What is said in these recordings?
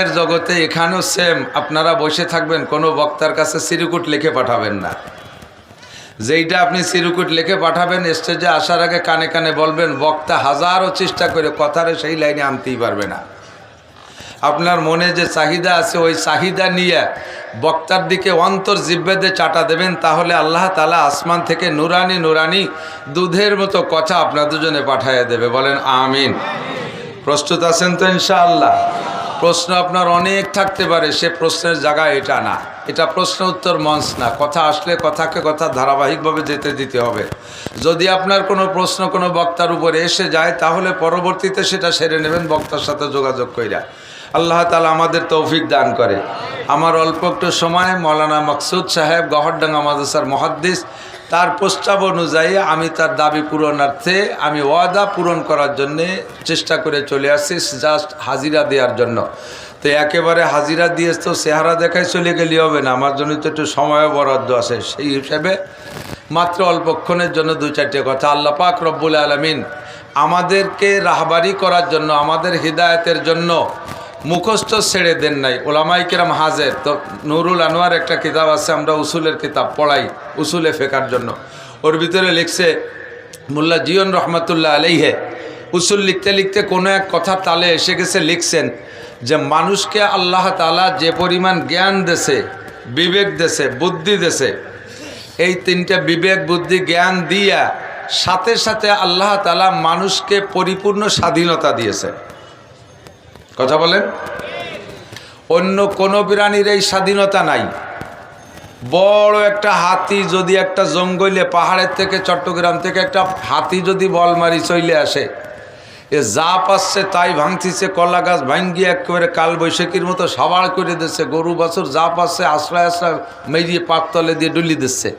এর জগতে এখানেও সেম আপনারা বসে থাকবেন, কোনো বক্তার কাছে সিরুকুট লিখে পাঠাবেন না। যেইটা আপনি সিরুকুট লিখে পাঠাবেন স্টেজে আসার আগে কানে কানে বলবেন, বক্তা হাজারও চেষ্টা করে কথারে সেই লাইনে আনতেই পারবে না। আপনার মনে যে চাহিদা আছে, ওই চাহিদা নিয়ে বক্তার দিকে অন্তর জিব্বেদে চাটা দেবেন, তাহলে আল্লাহ তালা আসমান থেকে নুরানি নুরানি দুধের মতো কথা আপনার দুজনে পাঠাইয়া দেবে। বলেন, আমিন। প্রস্তুত আছেন তো ইনশাআল্লাহ? প্রশ্ন আপনার অনেক থাকতে পারে, সে প্রশ্নের জায়গা এটা না। এটা প্রশ্ন উত্তর মঞ্চ না। কথা আসলে কথাকে কথা ধারাবাহিকভাবে যেতে দিতে হবে। যদি আপনার কোনো প্রশ্ন কোনো বক্তার উপরে এসে যায়, তাহলে পরবর্তীতে সেটা সেরে নেবেন, বক্তার সাথে যোগাযোগ কইরা। আল্লাহ তালা আমাদের তৌফিক দান করে। আমার অল্প একটু সময়, মৌলানা মকসুদ সাহেব, গহরডাঙ্গা মাদ্রাসার মহাদ্দিস তার প্রস্তাব অনুযায়ী আমি তার দাবি পূরণার্থে আমি ওয়াদা পূরণ করার জন্যে চেষ্টা করে চলে আসছি জাস্ট হাজিরা দেওয়ার জন্য। তো একেবারে হাজিরা দিয়ে তো চেহারা দেখায় চলে গেলে হবে না, আমার জন্য তো একটু সময় বরাদ্দ আছে। সেই হিসাবে মাত্র অল্পক্ষণের জন্য দুই চারটে কথা। আল্লাহ পাক রব্বুল আলমিন আমাদেরকে রাহবারি করার জন্য, আমাদের হৃদায়তের জন্য মুখস্থ ছেড়ে দেন নাই। ওলামাই কিরাম হাজের, তো নুরুল আনোয়ার একটা কিতাব আছে, আমরা উসুলের কিতাব পড়াই, উসুলে ফেকার জন্য। ওর ভিতরে লিখছে, মোল্লা জিয়ন রহমতুল্লাহ আলাইহে উসুল লিখতে লিখতে কোনো এক কথা তালে এসে গেছে, লিখছেন যে, মানুষকে আল্লাহ তালা যে পরিমাণ জ্ঞান দেছে, বিবেক দেছে, বুদ্ধি দেছে, এই তিনটা বিবেক, বুদ্ধি, জ্ঞান দিয়া সাথে সাথে আল্লাহ তালা মানুষকে পরিপূর্ণ স্বাধীনতা দিয়েছে। কথা বলেন অন্য কোনো প্রাণীর এই স্বাধীনতা নাই। বড় একটা হাতি যদি একটা জঙ্গলে, পাহাড়ের থেকে চট্টগ্রাম থেকে একটা হাতি যদি বল মারি চলে আসে, এ যা পাচ্ছে তাই ভাঙতিছে, কলা গাছ ভাঙ্গিয়ে একেবারে কাল বৈশাখীর মতো সাবাড় করে দিচ্ছে গরু বাছুর যা পাচ্ছে আশ্রয় আশ্রয় মেরিয়ে পাকতলে দিয়ে ডুলি দিচ্ছে।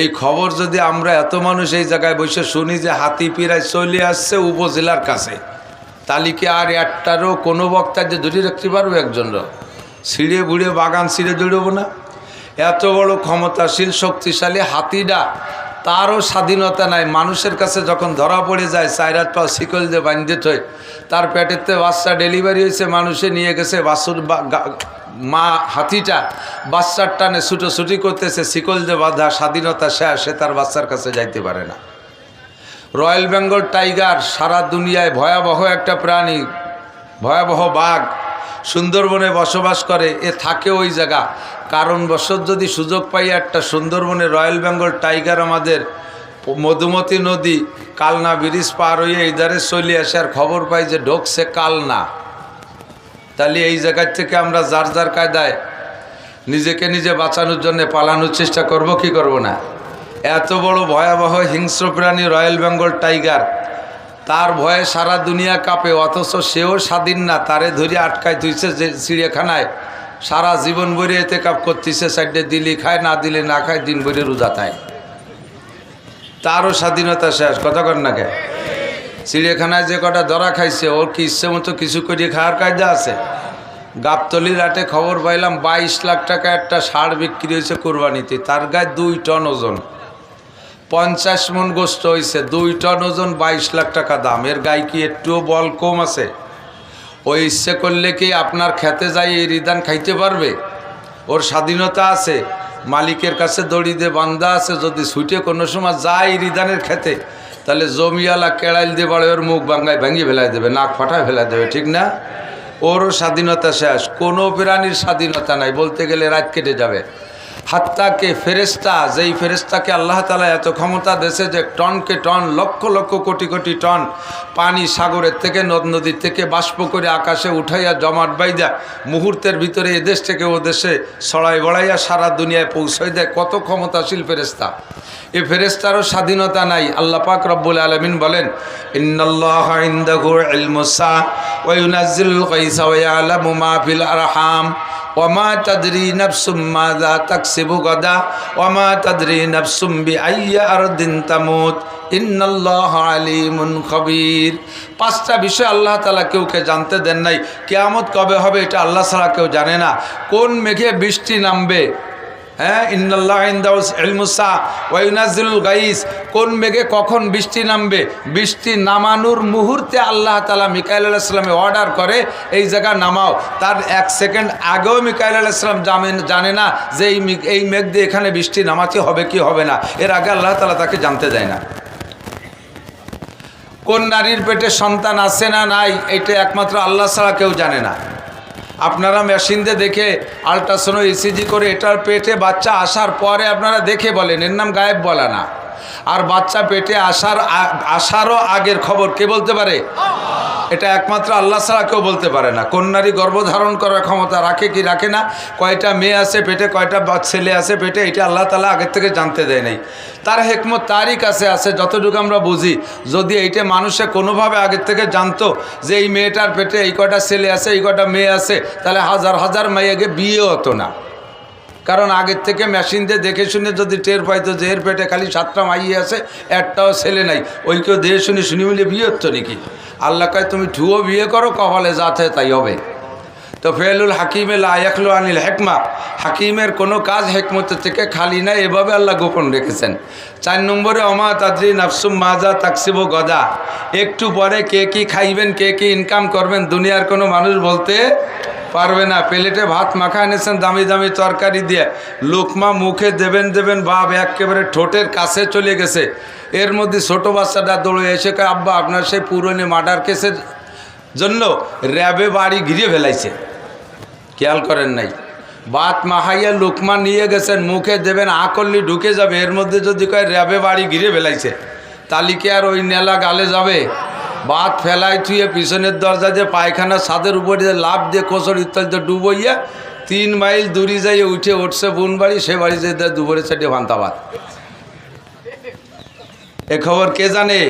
এই খবর যদি আমরা এত মানুষ এই জায়গায় বসে শুনি যে হাতি পিরায় চলে আসছে উপজেলার কাছে তালিকে আর একটারও কোনো বক্তা যে ধরে রাখতে পারব একজনরা ছিঁড়ে বুড়ে বাগান ছিঁড়ে দৌড়বো না। এত বড় ক্ষমতাশীল, শক্তিশালী হাতিটা তারও স্বাধীনতা নাই। মানুষের কাছে যখন ধরা পড়ে যায় চাইরাত পা শিকল দিয়ে বান্ধে থই তার পেটেতে বাচ্চা ডেলিভারি হয়েছে, মানুষে নিয়ে গেছে বাসুর মা হাতিটা। বাচ্চার টানে ছুটোছুটি করতেছে, শিকল দিয়ে বাঁধা স্বাধীনতা সে তার বাচ্চার কাছে যাইতে পারে না। রয়্যাল বেঙ্গল টাইগার সারা দুনিয়ায় ভয়াবহ একটা প্রাণী, ভয়াবহ বাঘ সুন্দরবনে বসবাস করে, এ থাকে ওই জায়গা। কারণ বছর যদি সুযোগ পাই একটা সুন্দরবনে রয়্যাল বেঙ্গল টাইগার আমাদের মধুমতি নদী, কালনা ব্রিজ পার হয়ে এই ধারে চলে আসে, আর খবর পাই যে ঢোকছে কালনা। তাহলে এই জায়গার থেকে আমরা যার যার কায়দায় নিজেকে নিজে বাঁচানোর জন্য পালানোর চেষ্টা করব, কি করব না? এত বড় ভয়াবহ হিংস্র প্রাণী রয়্যাল বেঙ্গল টাইগার। তার ভয়ে সারা দুনিয়া কাঁপে, অথচ সেও স্বাধীন না, তারে ধরে আটকায় তুইছে যে চিড়িয়াখানায়। সারা জীবন ভরে এতে কাপ করতেছে সাইডে দিলি খায়, না দিলে না খায়, দিন ভরে রোজা খায় তারও স্বাধীনতা শেষ, কথা কর না কে চিড়িয়াখানায় যে কটা ধরা খাইছে, ওর কি ইচ্ছে মতো কিছু করিয়ে খাওয়ার কায়দা আছে? গাবতলির হাটে খবর পাইলাম, বাইশ লাখ টাকা একটা সার বিক্রি হয়েছে কোরবানিতে, তার গায়ে দুই টন ওজন। পঞ্চাশ মন গোস্ত হয়েছে দুই টন ওজন বাইশ লাখ টাকা দাম। এর গায়ে কি একটুও বল কম আছে? ওই ইচ্ছে করলে কি আপনার খেতে যাই এই রিদান খাইতে পারবে? ওর স্বাধীনতা আছে, মালিকের কাছে দড়ি দিয়ে বান্ধা আছে, যদি ছুটে কোনো সময় যায় রিদানের খেতে, তাহলে জমিয়ালা কেড়াইল দিয়ে বাড়ে, ওর মুখ ভাঙ্গায় ভেঙে ফেলাই দেবে, নাক ফাটায় ফেলাই দেবে, ঠিক না? ওরও স্বাধীনতা শেষ, কোনো প্রাণীর স্বাধীনতা নাই, বলতে গেলে রাত কেটে যাবে। হাত্তাকে ফেরেস্তা যেই ফেরেস্তাকে আল্লাহ তালা এত ক্ষমতা দেশে যে টনকে টন, লক্ষ লক্ষ কোটি কোটি টন পানি সাগরের থেকে, নদ নদীর থেকে, বাষ্প করে আকাশে উঠাইয়া জমাট বাইদা মুহূর্তের ভিতরে এদেশ থেকে ও দেশে সড়াই বড়াইয়া সারা দুনিয়ায় পৌঁছাই দেয়। কত ক্ষমতাশীল ফেরেস্তা এ ফেরেস্তারও স্বাধীনতা নাই। আল্লাহ পাক রব্বুল আলমিন বলেন আরহাম। ওমা তদ্রি নফসুম মাদা তাকসিবু গদা ওমা তদ্রি নফসুম বিআইয়্যা আরদিন তামুত। ইন্নাল্লাহ আলিমুন খবির। পাঁচটা বিষয় আল্লাহ তালা কেউকে জানতে দেন নাই। কেয়ামত কবে হবে এটা আল্লাহ ছাড়া কেউ জানে না। কোন মেঘে বৃষ্টি নামবে? হ্যাঁ গাইস। কোন মেঘে কখন বৃষ্টি নামবে? বৃষ্টি নামানোর মুহূর্তে আল্লাহ তালা মিকাইল আলাইসালামে অর্ডার করে, এই জায়গা নামাও। তার এক সেকেন্ড আগেও মিকাইল আলাইসালাম জানেন জানে না যে এই এই মেঘ দিয়ে এখানে বৃষ্টি নামাতে হবে কি হবে না। এর আগে আল্লাহ তালা তাকে জানতে দেয় না। কোন নারীর পেটে সন্তান আছে না নাই, এটা একমাত্র আল্লাহ ছাড়া কেউ জানে না। আপনারা মেশিন দিয়ে দেখে আলট্রাসাউন্ড ইসিজি করে এটার পেটে বাচ্চা আসার পরে আপনারা দেখে বলেন। এর নাম গায়েব বলা না। আর বাচ্চা পেটে আসার আসারও আগের খবর কে বলতে পারে? এটা একমাত্র আল্লাহ ছাড়া কেউ বলতে পারে না। কোন নারী গর্ভধারণ করার ক্ষমতা রাখে কি রাখে না? কয়টা মেয়ে আছে পেটে, কয়টা ছেলে আছে পেটে, এটা আল্লাহ তালা আগের থেকে জানতে দেয় নাই। তার হেকমত তারই কাছে আছে, যতটুকু আমরা বুঝি। যদি এইটা মানুষে কোনোভাবে আগের থেকে জানতো যে এই মেয়েটার পেটে এই কয়টা ছেলে আছে, এই কয়টা মেয়ে আছে, তাহলে হাজার হাজার মেয়েকে বিয়ে হতো না। কারণ আগের থেকে মেশিন দিয়ে দেখে শুনে যদি টের পাইতো যে এর পেটে খালি সাতটা মাইয়ে আছে, একটাও ছেলে নাই। ওই কেউ দেখে শুনে শুনি মিলে বিয়ে হতো নাকি? আল্লাহ কয়, তুমি ঠুয়ো বিয়ে করো, কপালে যাতে তাই হবে। তো ফেলুল হাকিমে লায়াকলু আনিল হেকমা। হাকিমের কোনো কাজ হেকমতের থেকে খালি না এভাবে আল্লাহ গোপন রেখেছেন। চার নম্বরে, অমা তাদ্রি নাফসুম মাজা তাকসিব গদা। একটু পরে কে কি খাইবেন, কে কি ইনকাম করবেন, দুনিয়ার কোনো মানুষ বলতে পারবে না। প্লেটে ভাত মাখা এনেছেন দামি দামি তরকারি দিয়ে। লোকমা মুখে দেবেন দেবেন ভাব একেবারে ঠোঁটের কাছে চলে গেছে। এর মধ্যে ছোটো বাচ্চাটা দৌড়ে এসে কয়, আব্বা, আপনার সেই পুরনো মার্ডার কেসের জন্য র্যাবে বাড়ি ঘিরে ফেলাইছে। খেয়াল করেন নাই। বাত মাহাইয়া লোকমা নিয়ে গেছেন, মুখে দেবেন আকল্লি ঢুকে যাবে। এর মধ্যে যদি কয়, র্যাবে বাড়ি ঘিরে ফেলাইছে তালিকে আর ওই নেলা গালে যাবে? বাত ফেলাই থুয়ে পিছনের দরজা দিয়ে পায়খানা ছাদের উপরে দিয়ে লাভ দিয়ে কোচর ইত্যাদি ডুবইয়া, তিন মাইল দূরে যাইয়ে উঠে উঠছে বোন বাড়ি, সে বাড়ি যেতে দুপুরে চারটে ভান্তাবাদ। এ খবর কে জানে?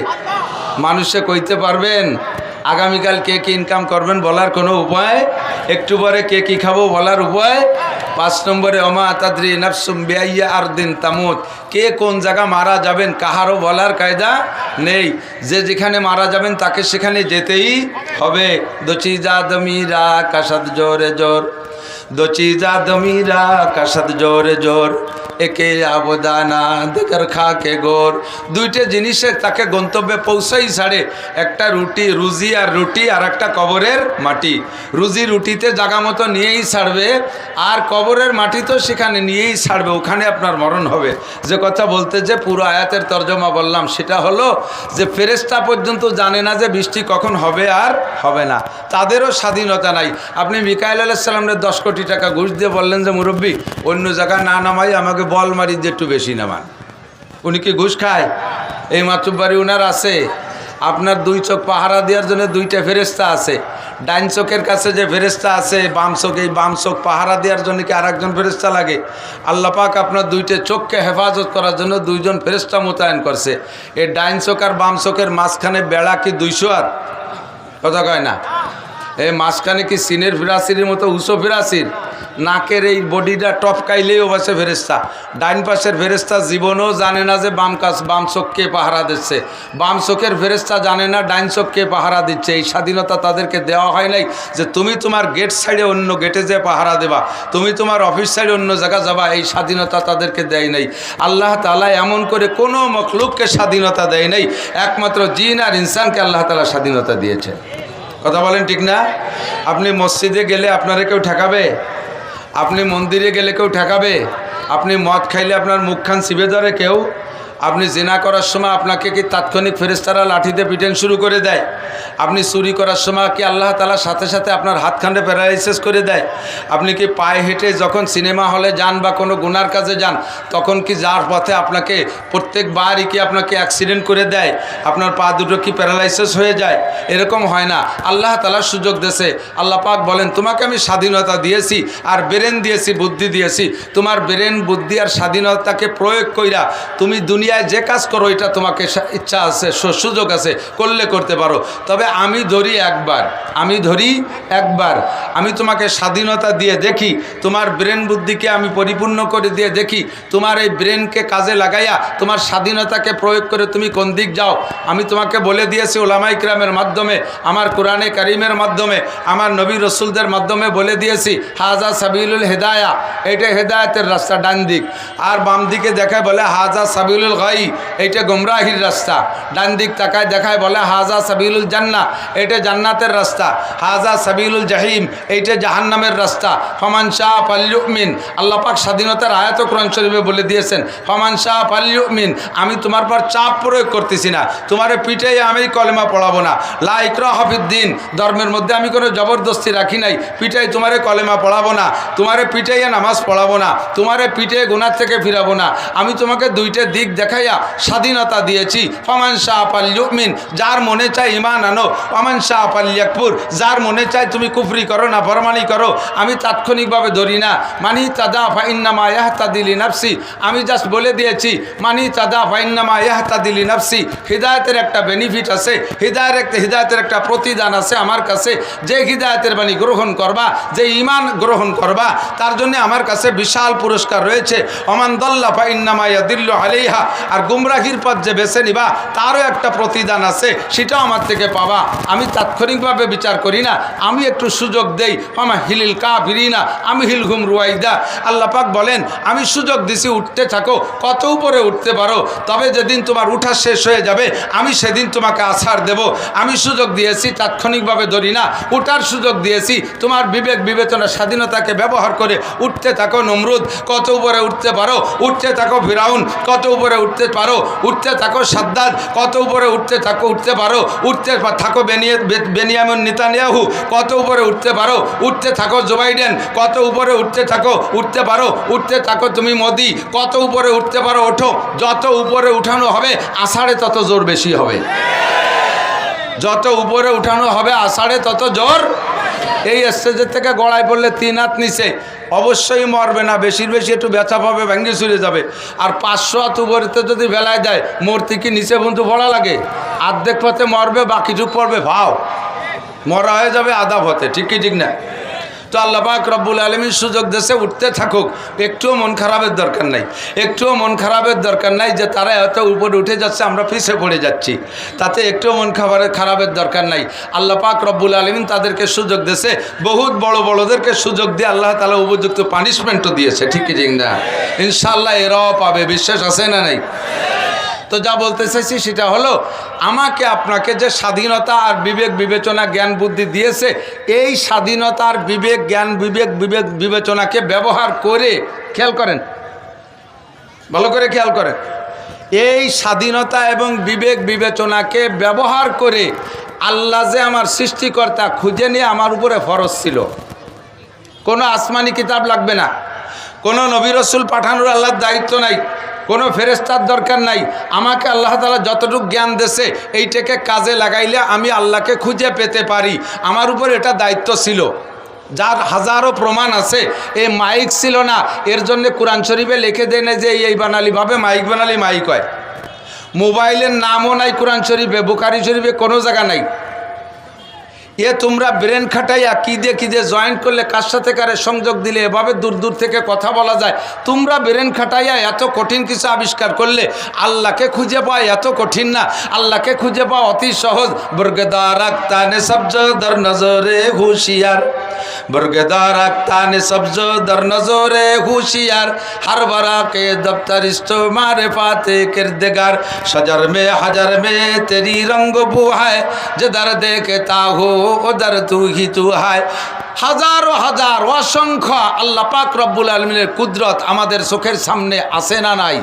মানুষে কইতে পারবেন, আগামীকাল কে কি ইনকাম করবেন বলার কোনো উপায়? একটু পরে কে কি খাব বলার উপায়? পাঁচ নম্বরে, অমা তাদ্রি নাফসুম বেআইয়া আর দিন তামুত। কে কোন জায়গা মারা যাবেন কাহারও বলার কায়দা নেই। যে যেখানে মারা যাবেন তাকে সেখানে যেতেই হবে। দচি যা দমিরা, কাসাদ জোরে জোর। দচি যা দমিরা, কাসাদ জোরে জোর। একে আবদানা দেখর খা কে গোর। দুইটা জিনিসে তাকে গন্তব্যে পৌঁছাই ছাড়ে। একটা রুটি, রুজি আর রুটি, আর একটা কবরের মাটি। রুজি রুটিতে জাগা মতো নিয়েই ছাড়বে, আর কবরের মাটি তো সেখানে নিয়েই ছাড়বে, ওখানে আপনার মরণ হবে। যে কথা বলতে যে পুরো আয়াতের তর্জমা বললাম, সেটা হলো যে ফেরেস্তা পর্যন্ত জানে না যে বৃষ্টি কখন হবে আর হবে না। তাদেরও স্বাধীনতা নাই। আপনি মিকাইল আলাইসাল্লামের দশ কোটি টাকা ঘুষ দিয়ে বললেন যে মুরব্বী, অন্য জায়গায় না নামাই আমাকে বল মারি দিয়ে একটু বেশি নামান উনি কি ঘুষ খায়? এই মাতুব্বাড়ি উনার আছে। আপনার দুই চোখ পাহারা দেওয়ার জন্য দুইটা ফেরেস্তা আছে। ডাইন চোখের কাছে যে ফেরেস্তা আছে, বাম চোখ এই বাম চোখ পাহারা দেওয়ার জন্য কি আর একজন ফেরেস্তা লাগে? আল্লাহ পাক আপনার দুইটা চোখকে হেফাজত করার জন্য দুইজন ফেরেস্তা মোতায়েন করছে। এই ডাইন চোখ আর বাম চোখের মাঝখানে বেড়া কি দুইশো আর? কথা কয় না? এই মাঝখানে কি সিনের ফিরাসির মতো উঁচু ফিরাসির নাকের এই বডিটা টপকাইলেই ও বাসে ফেরেস্তা ডাইন পাশের ফেরেস্তা জীবনেও জানে না যে বাম কাজ বাম চোখকে পাহারা দিচ্ছে। বাম চোখের ফেরেস্তা জানে না ডাইন চোখকে পাহারা দিচ্ছে। এই স্বাধীনতা তাদেরকে দেওয়া হয় নাই যে তুমি তোমার গেট সাইডে অন্য গেটে যে পাহারা দেবা। তুমি তোমার অফিস সাইডে অন্য জায়গা যাবা। এই স্বাধীনতা তাদেরকে দেয় নাই। আল্লাহ তালা এমন করে কোনো মখলুককে স্বাধীনতা দেয় নাই। একমাত্র জিন আর ইনসানকে আল্লাহ তালা স্বাধীনতা দিয়েছে। কথা বলেন ঠিক না? আপনি মসজিদে গেলে আপনারে কেউ ঠেকাবে? আপনি মন্দিরে গেলে কেউ ঠেকাবে? আপনি মদ খাইলে আপনার মুখখান শিবে ধরে কেউ আপনি জেনা করার সময় আপনাকে কি তাৎক্ষণিক ফেরেস্তারা লাঠিতে পিটেন শুরু করে দেয়? আপনি চুরি করার সময় কি আল্লাহ তালার সাথে সাথে আপনার হাতখান্ডে প্যারালাইসিস করে দেয়? আপনি কি পায়ে হেঁটে যখন সিনেমা হলে যান বা কোনো গুনার কাজে যান, তখন কি যার পথে আপনাকে প্রত্যেকবারই কি আপনাকে অ্যাক্সিডেন্ট করে দেয়? আপনার পা দুটো কি প্যারালাইসিস হয়ে যায়? এরকম হয় না। আল্লাহ তালার সুযোগ দেশে আল্লাহ পাক বলেন, তোমাকে আমি স্বাধীনতা দিয়েছি আর ব্রেন দিয়েছি, বুদ্ধি দিয়েছি। তোমার ব্রেন, বুদ্ধি আর স্বাধীনতাকে প্রয়োগ কইরা তুমি দুনিয়া দুনিয়ায় যে কাজ করো, এটা তোমাকে ইচ্ছা আছে সুযোগ আছে, করলে করতে পারো। তবে আমি ধরি একবার, আমি ধরি একবার। আমি তোমাকে স্বাধীনতা দিয়ে দেখি, তোমার ব্রেন বুদ্ধিকে আমি পরিপূর্ণ করে দিয়ে দেখি, তোমার এই ব্রেনকে কাজে লাগাইয়া, তোমার স্বাধীনতাকে প্রয়োগ করে তুমি কোন দিক যাও। আমি তোমাকে বলে দিয়েছি ওলামা ইকরামের মাধ্যমে, আমার কোরআনে কারিমের মাধ্যমে, আমার নবী রসুলদের মাধ্যমে বলে দিয়েছি হাজা সাবিলুল হেদায়া। এটা হেদায়তের রাস্তা, ডান দিক। আর বাম দিকে দেখায় বলে হাজা সাবিলুল গাই এইটা গোমরাহির রাস্তা। ডান দিক তাকায় দেখায় বলে, হাজা সাবিলুল জান্না এটা জান্নাতের রাস্তা। হাজা সাবিলুল জাহিম। এইটা জাহান্নামের রাস্তা। ফমান শাহ পাল্লুমিন আল্লাহ পাক স্বাধীনতার আয়াত কোরআন শরীফে বলে দিয়েছেন, ফমান শাহ পাল্লুমিন আমি তোমার পর চাপ প্রয়োগ করতেছি না। তোমার পিঠে আমি কলেমা পড়াবো না। লা ইকরা ধর্মের মধ্যে আমি কোনো জবরদস্তি রাখি নাই। পিঠাই তোমারে কলেমা পড়াবো না। তোমারে পিঠাইয়া নামাজ পড়াবো না। তোমারে পিঠে গুনার থেকে ফিরাবো না। আমি তোমাকে দুইটা দিক দেখাইয়া স্বাধীনতা দিয়েছি। ফমান শাহ পাল্লুমিন যার মনে চায় ইমান আনো। ফমান শাহ পাল্লিয়াকপুর যার মনে চায় তুমি কুফরি করো না, ফরমানি করো। আমি তাৎক্ষণিকভাবে ধরি না। মানি তাদা ফাইন্নামা ইয়াহতা দিলি নাফসি আমি জাস্ট বলে দিয়েছি, মানি তাদা ফাইন্নামা ইয়াহতা দিলি নাফসি হৃদায়তের একটা বেনিফিট আছে হৃদায়ের একটা হৃদায়তের একটা প্রতিদান আছে আমার কাছে। যে হৃদায়তের বাণী গ্রহণ করবা, যে ইমান গ্রহণ করবা, তার জন্য আমার কাছে বিশাল পুরস্কার রয়েছে। অমান দল্লা ফাইন্নামা ইয়াদিল্লু আলাইহা আর গুমরাহির পথ যে বেছে নিবা, তারও একটা প্রতিদান আছে, সেটাও আমার থেকে পাবা। আমি তাৎক্ষণিকভাবে বিচার করি না, আমি একটু সুযোগ দেই। আমা হিলিল কা না আমি হিল ঘুম রুয়াইদা। আল্লাহ পাক বলেন, আমি সুযোগ দিছি, উঠতে থাকো, কত উপরে উঠতে পারো, তবে যেদিন তোমার উঠা শেষ হয়ে যাবে, আমি সেদিন তোমাকে আছাড় দেব। আমি সুযোগ দিয়েছি, তাৎক্ষণিকভাবে ধরি না, উঠার সুযোগ দিয়েছি, তোমার বিবেক বিবেচনা স্বাধীনতাকে ব্যবহার করে উঠতে থাকো, নমরুদ, কত উপরে উঠতে পারো, উঠতে থাকো ফিরাউন, কত উপরে উঠতে পারো, উঠতে থাকো সাদ্দাদ কত উপরে উঠতে থাকো, উঠতে পারো, উঠতে থাকো বেনিয়ে বে- বেনিয়ামিন নেতানিয়াহু, কত উপরে উঠতে পারো, উঠতে থাকো জো বাইডেন কত উপরে উঠতে থাকো, উঠতে পারো, উঠতে থাকো তুমি মোদি, কত উপরে উঠতে পারো, ওঠো, যত উপরে উঠানো হবে, আষাঢ়ে তত জোর বেশি হবে। যত উপরে উঠানো হবে, আষাঢ়ে তত জোর এই স্টেজের থেকে গড়ায় পড়লে তিন হাত নিচে, অবশ্যই মরবে না। বেশির বেশি একটু ব্যথা পাবে, ভেঙে চুরে যাবে। আর পাঁচশো হাত উপরেতে যদি বেলায় দেয় মূর্তি কি নিচে বন্ধু পড়া লাগে? আর্ধেক পথে মরবে, বাকিটুক পড়বে, ভাও। মরা হয়ে যাবে আধা পথে, ঠিক কি, ঠিক না? তো আল্লাপাক রব্বুল আলমীর সুযোগ দেশে উঠতে থাকুক। একটুও মন খারাপের দরকার নাই। একটুও মন খারাপের দরকার নাই যে তারা এত উপরে উঠে যাচ্ছে, আমরা পিছে পড়ে যাচ্ছি। তাতে একটুও মন খাবারের খারাপের দরকার নাই। আল্লাহ পাক রব্বুল আলমিন তাদেরকে সুযোগ দেশে, বহুত বড় বড়দেরকে সুযোগ দিয়ে আল্লাহ তালা উপযুক্ত পানিশমেন্টও দিয়েছে। ঠিক না? ইনশাল্লাহ এরাও পাবে। বিশ্বাস আছে না নাই? তো যা বলতে চাইছি সেটা হলো, আমাকে আপনাকে যে স্বাধীনতা আর বিবেক বিবেচনা জ্ঞান বুদ্ধি দিয়েছে, এই স্বাধীনতার বিবেক জ্ঞান বিবেক বিবেক বিবেচনাকে ব্যবহার করে খেয়াল করেন। ভালো করে খেয়াল করেন। এই স্বাধীনতা এবং বিবেক বিবেচনাকে ব্যবহার করে আল্লাহ যে আমার সৃষ্টিকর্তা খুঁজে নিয়ে আমার উপরে ফরজ ছিল। কোনো আসমানি কিতাব লাগবে না। কোনো নবী রসুল পাঠানোর আল্লাহর দায়িত্ব নাই। কোনো ফেরেস্তার দরকার নাই। আমাকে আল্লাহ তালা যতটুকু জ্ঞান দেশে এইটাকে কাজে লাগাইলে আমি আল্লাহকে খুঁজে পেতে পারি। আমার উপর এটা দায়িত্ব ছিল। যার হাজারো প্রমাণ আছে, এ মাইক ছিল না। এর জন্য কোরআন শরীফে লিখে দেয় না যে, এই বানালিভাবে মাইক বানালি মাইক হয়। মোবাইলের নামও নাই কোরআন শরীফে, বুখারি শরীফে কোনো জায়গা নাই। এ তোমরা ব্রেন খাটাইয়া কী দিয়ে কী দিয়ে জয়েন্ট করলে, কার সাথে কারে সংযোগ দিলে, এভাবে দূর দূর থেকে কথা বলা যায়। তোমরা ব্রেন খাটাইয়া এত কঠিন কিছু আবিষ্কার করলে, আল্লাহকে খুঁজে পাওয়া এত কঠিন না। আল্লাহকে খুঁজে পাওয়া অতি সহজ। বর্গদার আক্তানে সবজদর নজরে হুশিয়ার। বর্গদার আক্তানে সবজদর নজরে হুঁশিয়ার। হর বরাকে দপ্তর মারে পাতে কিরদেগার। সজর মে হাজার মে তেরি রঙ্গ বুহায়। যে দর দেখে তা হো ওদার তু হিতু হাজার হাজারো হাজার অসংখ্য আল্লাহ পাক রব্বুল আলমিনের কুদরত আমাদের চোখের সামনে আসে না নাই?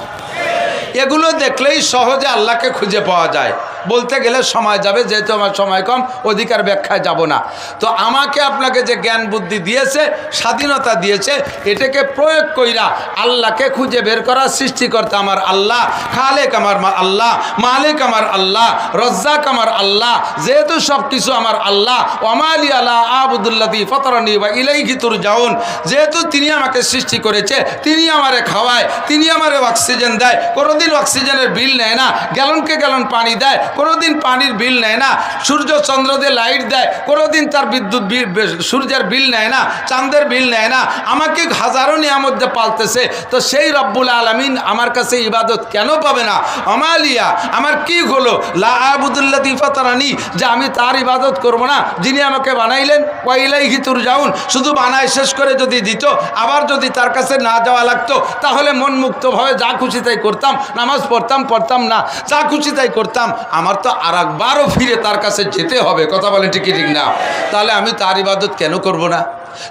এগুলো দেখলেই সহজে আল্লাহকে খুঁজে পাওয়া যায়। বলতে গেলে সময় যাবে, যেহেতু আমার সময় কম, অধিকার ব্যাখ্যায় যাব না। তো আমাকে আপনাকে যে জ্ঞান বুদ্ধি দিয়েছে, স্বাধীনতা দিয়েছে, এটাকে প্রয়োগ কইরা আল্লাহকে খুঁজে বের করার সৃষ্টিকর্তা আমার আল্লাহ, খালেক আমার আল্লাহ, মালিক আমার আল্লাহ, রজ্জাক আমার আল্লাহ, যেহেতু সব কিছু আমার আল্লাহ ওমালি আল্লাহ আবুদুল্লাদি ফতরানি বা ইলাইহি তুর যাউন যেহেতু তিনি আমাকে সৃষ্টি করেছে, তিনি আমারে খাওয়ায়, তিনি আমারে অক্সিজেন দেয়, কোনোদিন অক্সিজেনের বিল নেয় না, গ্যালনকে গ্যালন পানি দেয় কোনোদিন পানির বিল নেয় না, সূর্য চন্দ্র দিয়ে লাইট দেয়, কোনোদিন তার বিদ্যুৎ বিল সূর্যের বিল নেয় না, চাঁদের বিল নেয় না, আমাকে হাজারো নিয়ামত পালতেছে, তো সেই রব্বুল আলমিন আমার কাছে ইবাদত কেন পাবে না? অমালিয়া আমার কি হলো? লা আবুদুল্লাহ দিফাতারানি যে আমি তার ইবাদত করব না, যিনি আমাকে বানাইলেন কয়লাই হিতুর যাউন শুধু বানায় শেষ করে যদি দিত, আবার যদি তার কাছে না যাওয়া লাগতো, তাহলে মন মুক্তভাবে যা খুশি তাই করতাম, নামাজ পড়তাম পড়তাম না, যা খুশি তাই করতাম আমার তো আর একবারও ফিরে তার কাছে যেতে হবে। কথা বলেন ঠিকই ঠিক না? তাহলে আমি তার ইবাদত কেন করব না?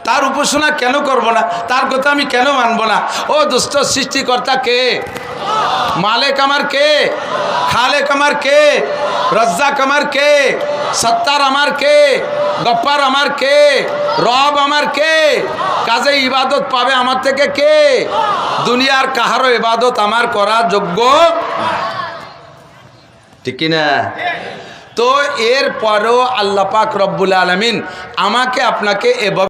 তার উপাসনা কেন করব না? তার কথা আমি কেন মানব না? ও দুষ্ট সৃষ্টিকর্তা কে? মালেক আমার কে? খালেক আমার কে? রজ্জাক আমার কে? সত্তার আমার কে? গপ্পার আমার কে? রব আমার কে? কাজে ইবাদত পাবে আমার থেকে কে? দুনিয়ার কাহারও ইবাদত আমার করা যোগ্য ঠিক কিনা তো এরপরও আল্লাপাক রব্বুল আলমিন আমাকে আপনাকে এভাবে